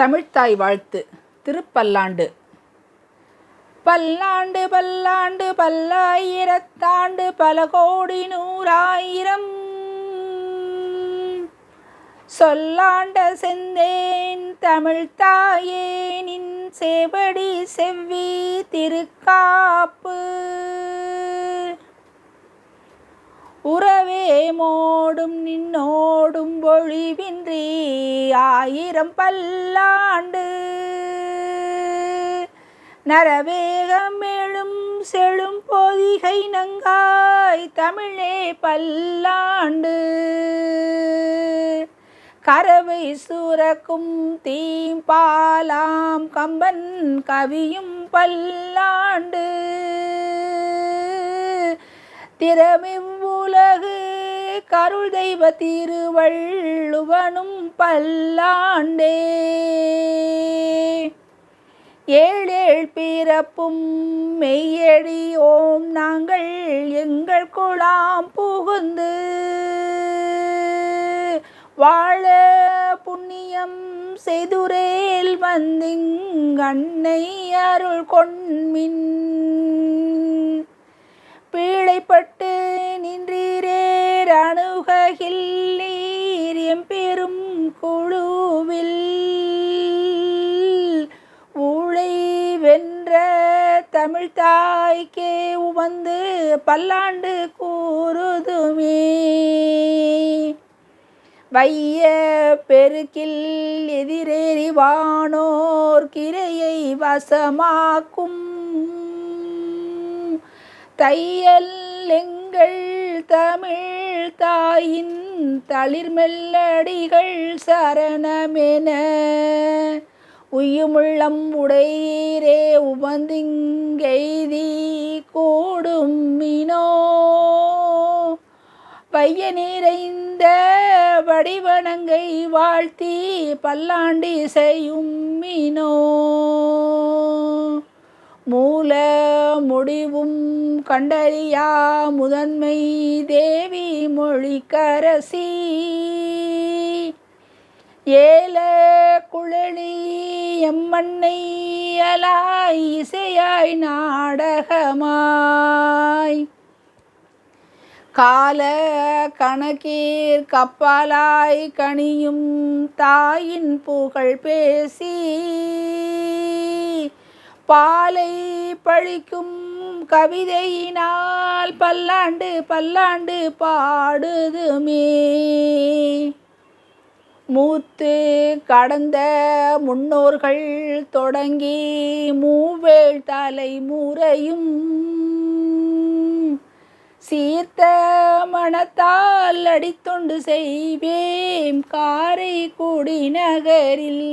தமிழ்த்தாய் வாழ்த்து திருப்பல்லாண்டு. பல்லாண்டு பல்லாண்டு பல்லாயிரத்தாண்டு பல கோடி நூறாயிரம். சொல்லாண்ட செந்தேன் தமிழ்த்தாயே நின் சேவடி செவ்வி திருக்காப்பு. உறவே மோடும் நின்னோடும் பொழிவின்றி ஆயிரம் பல்லாண்டு. நரவேகம் எழும் செழும் பொதிகை நங்காய் தமிழே பல்லாண்டு. கரவை சுரக்கும் தீம்பாலாம் கம்பன் கவியும் பல்லாண்டு. திறமிவ்வுலகு கருள் தெய்வ திருவள்ளுவனும் பல்லாண்டே. ஏழேழ் பிறப்பும் மெய்யடி ஓம் நாங்கள் எங்கள் குழாம் புகுந்து. வாழ புண்ணியம் செய்துரேல் அன்னை அருள் கொண்மின். பீழைப்பட்டு நின்றீரே அணுககில் நீர் எம்பெரும் குழுவில். ஊழை வென்ற தமிழ்தாய்க்கே உவந்து பல்லாண்டு கூறுதுமே. வைய பெருக்கில் எதிரேறி வானோர் கிரையை வசமாக்கும் தையல் எங்கள் தமிழ் தாயின் தளிர்மெல்லடிகள் சரணமென. உயுமுள்ளம் உடையீரே உமந்திங்கெய்தி கூடும் மினோ. பைய நிறைந்த வடிவனங்கை வாழ்த்தி பல்லாண்டி செய்யும் மினோ. மூல முடிவும் கண்டறியா முதன்மை தேவி மொழிக்கரசி. ஏல குழலி எம்மண்ணை அலாய் இசையாய் நாடகமாய். கால கணக்கீர் கப்பாலாய் கணியும் தாயின் புகழ் பேசி. பாலை பழிக்கும் கவிதையினால் பல்லாண்டு பல்லாண்டு பாடுதுமே. மூத்து கடந்த முன்னோர்கள் தொடங்கி மூவேள் தலைமுறையும் சீர்த்த மனத்தால் அடித்தொண்டு செய்வேம் காரை குடிநகரில்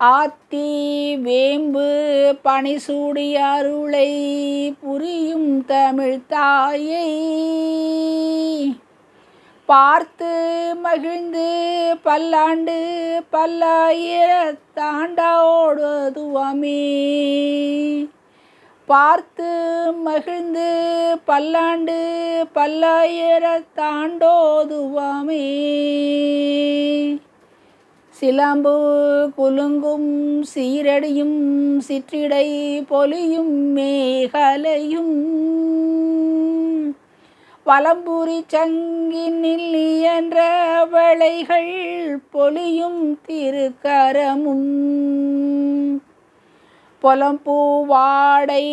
ஆத்தி வேம்பு பனிசூடி அருளை புரியும் தமிழ் தாயை. பார்த்து மகிழ்ந்து பல்லாண்டு பல்லாயிரத்தாண்டோடுதுவமே பார்த்து மகிழ்ந்து பல்லாண்டு பல்லாயிரத்தாண்டோதுவமே சிலம்பு குலுங்கும் சீரடியும் சிற்றிடை பொலியும் மேகலையும். பலம்புரி சங்கினில் இயன்ற வளைகள் பொலியும் திருக்கரமும். பொலம்பூவாடை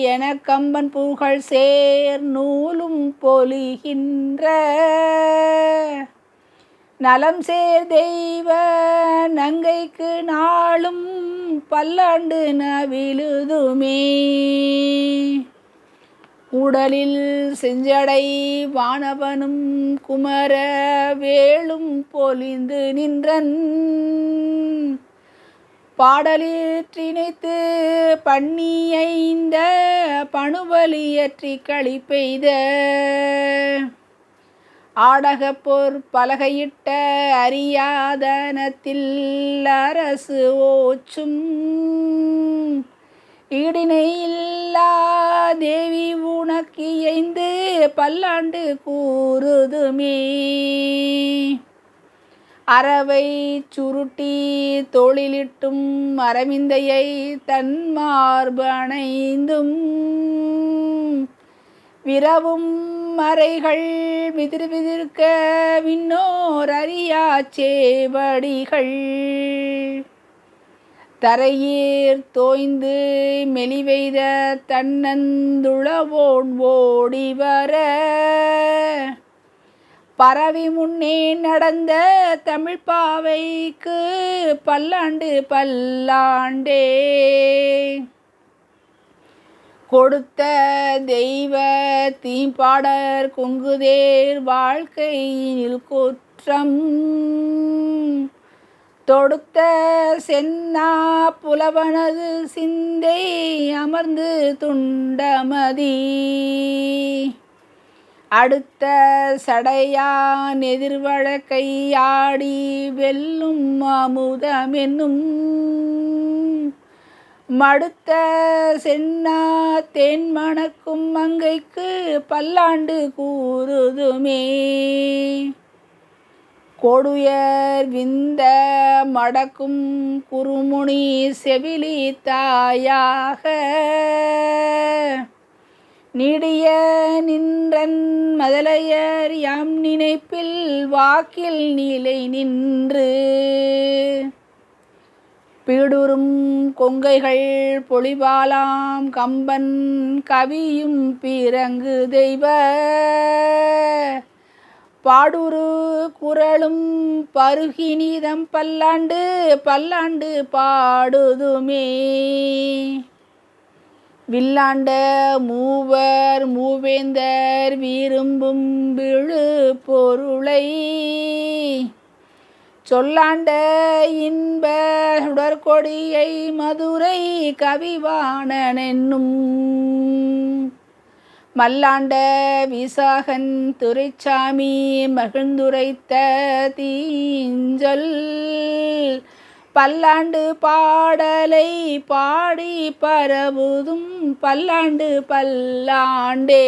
என கம்பன் புகழ் சேர் நூலும் பொலிகின்ற. நலம் சேர் தெய்வ நங்கைக்கு நாளும் பல்லாண்டு நவிழுதுமே. உடலில் செஞ்சடை வானவனும் குமர வேளும் பொலிந்து நின்றன். பாடலிற்றிணைத்து பண்ணியைந்த பணுவலியற்றி களி பெய்த ஆடகப்போர் பலகையிட்ட அறியாதனத்தில் அரசு ஓச்சும். ஈடினை இல்லா தேவி உனக்கு இயைந்து பல்லாண்டு கூறுதுமே. அறவை சுருட்டி தொழிலிட்டும் அரவிந்தையை தன் மார்பு அணைந்தும். விரவும் மறைகள் விதிர் விதிர்க்க விண்ணோர் அறியா சேவடிகள் தரையீர் தோய்ந்து மெலிவெய்த தன்னந்துளவோன் ஓடி வர. பரவி முன்னே நடந்த தமிழ் பாவைக்கு பல்லாண்டு பல்லாண்டே. கொடுத்த தெய்வ தீம்பாடர் கொங்குதேர் வாழ்க்கையில் குற்றம். தொடுத்த சென்னா புலவனது சிந்தை அமர்ந்து துண்டமதி. அடுத்த சடையான் எதிர்வழக்கையாடி வெல்லும் அமுதமென்னும் மடுத்த சென்னா தேன் மணக்கும் மங்கைக்கு பல்லாண்டு கூறுதுமே. கொடுயர் விந்த மடக்கும் குறுமுனி செவிலி தாயாக. நீடிய நின்றன் மதலையர் யாம் நினைப்பில் வாக்கில் நிலை நின்று. பீடுறும் கொங்கைகள் பொழிபாலாம் கம்பன் கவியும் பிறங்கு தெய்வ. பாடுரு குரலும் பருகினிதம் பல்லாண்டு பல்லாண்டு பாடுதுமே. வில்லாண்ட மூவர் மூவேந்தர் விரும்பும் விழு பொருளை. சொல்லாண்ட இன்ப சுடற்கொடியை மதுரை கவிவாணன் என்னும் மல்லாண்ட விசாகன் துரைச்சாமி மகிழ்ந்துரைத்த தீஞ்சொல். பல்லாண்டு பாடலை பாடி பரவுதும் பல்லாண்டு பல்லாண்டே.